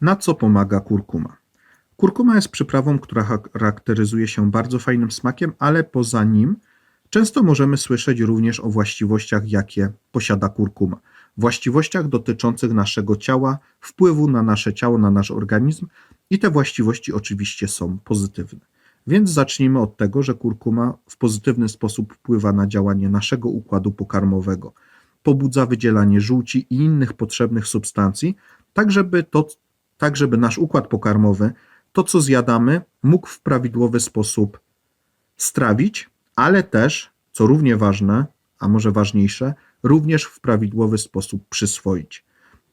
Na co pomaga kurkuma? Kurkuma jest przyprawą, która charakteryzuje się bardzo fajnym smakiem, ale poza nim często możemy słyszeć również o właściwościach, jakie posiada kurkuma. Właściwościach dotyczących naszego ciała, wpływu na nasze ciało, na nasz organizm i te właściwości oczywiście są pozytywne. Więc zacznijmy od tego, że kurkuma w pozytywny sposób wpływa na działanie naszego układu pokarmowego. Pobudza wydzielanie żółci i innych potrzebnych substancji, tak żeby, to, tak żeby nasz układ pokarmowy, to co zjadamy, mógł w prawidłowy sposób strawić, ale też, co równie ważne, a może ważniejsze, również w prawidłowy sposób przyswoić.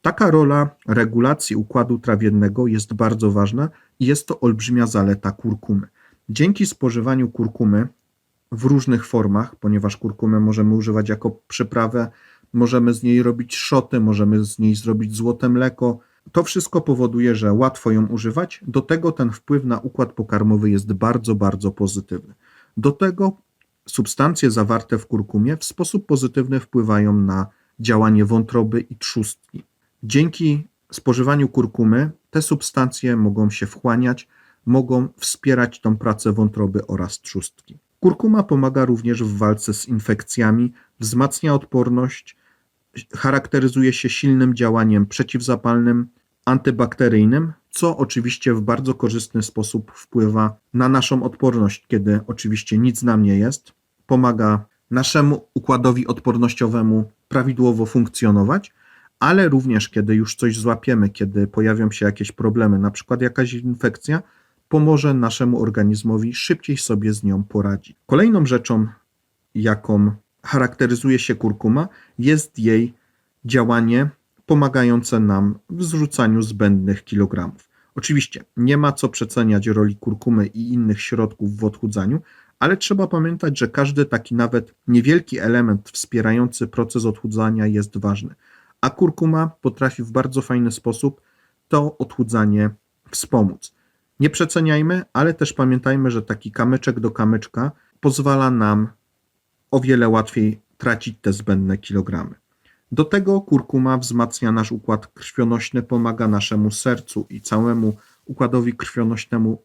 Taka rola regulacji układu trawiennego jest bardzo ważna i jest to olbrzymia zaleta kurkumy. Dzięki spożywaniu kurkumy w różnych formach, ponieważ kurkumę możemy używać jako przyprawę, możemy z niej robić szoty, możemy z niej zrobić złote mleko. To wszystko powoduje, że łatwo ją używać. Do tego ten wpływ na układ pokarmowy jest bardzo, bardzo pozytywny. Do tego substancje zawarte w kurkumie w sposób pozytywny wpływają na działanie wątroby i trzustki. Dzięki spożywaniu kurkumy te substancje mogą się wchłaniać, mogą wspierać tą pracę wątroby oraz trzustki. Kurkuma pomaga również w walce z infekcjami, wzmacnia odporność, charakteryzuje się silnym działaniem przeciwzapalnym, antybakteryjnym, co oczywiście w bardzo korzystny sposób wpływa na naszą odporność, kiedy oczywiście nic nam nie jest, pomaga naszemu układowi odpornościowemu prawidłowo funkcjonować, ale również kiedy już coś złapiemy, kiedy pojawią się jakieś problemy, na przykład jakaś infekcja, pomoże naszemu organizmowi szybciej sobie z nią poradzić. Kolejną rzeczą, jaką charakteryzuje się kurkuma, jest jej działanie pomagające nam w zrzucaniu zbędnych kilogramów. Oczywiście nie ma co przeceniać roli kurkumy i innych środków w odchudzaniu, ale trzeba pamiętać, że każdy taki nawet niewielki element wspierający proces odchudzania jest ważny, a kurkuma potrafi w bardzo fajny sposób to odchudzanie wspomóc. Nie przeceniajmy, ale też pamiętajmy, że taki kamyczek do kamyczka pozwala nam o wiele łatwiej tracić te zbędne kilogramy. Do tego kurkuma wzmacnia nasz układ krwionośny, pomaga naszemu sercu i całemu układowi krwionośnemu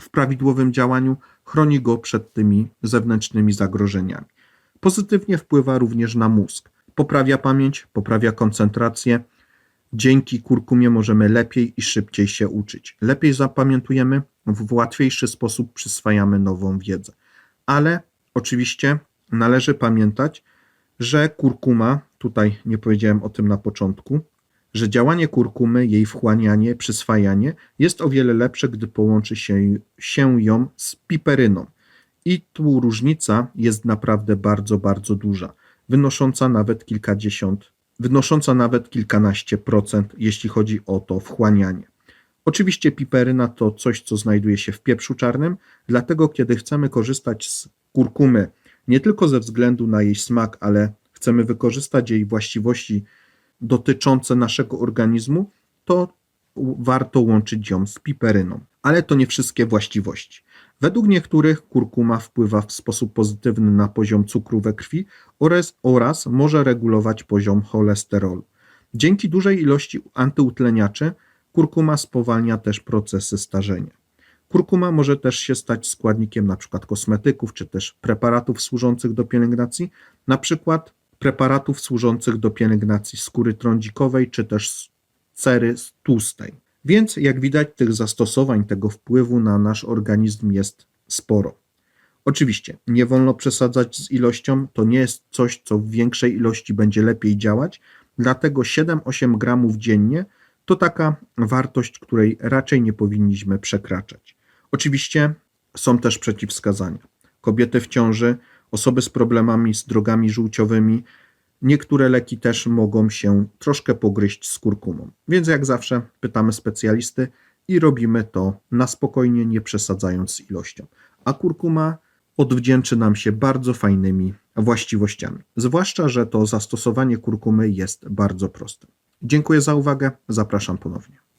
w prawidłowym działaniu, chroni go przed tymi zewnętrznymi zagrożeniami. Pozytywnie wpływa również na mózg. Poprawia pamięć, poprawia koncentrację. Dzięki kurkumie możemy lepiej i szybciej się uczyć. Lepiej zapamiętujemy, w łatwiejszy sposób przyswajamy nową wiedzę. Ale oczywiście należy pamiętać, że kurkuma, tutaj nie powiedziałem o tym na początku, że działanie kurkumy, jej wchłanianie, przyswajanie jest o wiele lepsze, gdy połączy się, się ją z piperyną. I tu różnica jest naprawdę bardzo, bardzo duża, wynosząca nawet kilkadziesiąt, wynosząca nawet kilkanaście procent, jeśli chodzi o to wchłanianie. Oczywiście piperyna to coś, co znajduje się w pieprzu czarnym, dlatego kiedy chcemy korzystać z kurkumy nie tylko ze względu na jej smak, ale chcemy wykorzystać jej właściwości dotyczące naszego organizmu, to warto łączyć ją z piperyną. Ale to nie wszystkie właściwości. Według niektórych kurkuma wpływa w sposób pozytywny na poziom cukru we krwi oraz, oraz może regulować poziom cholesterolu. Dzięki dużej ilości antyutleniaczy kurkuma spowalnia też procesy starzenia. Kurkuma może też się stać składnikiem np. kosmetyków czy też preparatów służących do pielęgnacji, np. preparatów służących do pielęgnacji skóry trądzikowej czy też cery tłustej. Więc jak widać tych zastosowań, tego wpływu na nasz organizm jest sporo. Oczywiście nie wolno przesadzać z ilością, to nie jest coś, co w większej ilości będzie lepiej działać, dlatego 7-8 gramów dziennie to taka wartość, której raczej nie powinniśmy przekraczać. Oczywiście są też przeciwwskazania. Kobiety w ciąży, osoby z problemami z drogami żółciowymi, niektóre leki też mogą się troszkę pogryźć z kurkumą. Więc jak zawsze pytamy specjalisty i robimy to na spokojnie, nie przesadzając z ilością. A kurkuma odwdzięczy nam się bardzo fajnymi właściwościami. Zwłaszcza, że to zastosowanie kurkumy jest bardzo proste. Dziękuję za uwagę, zapraszam ponownie.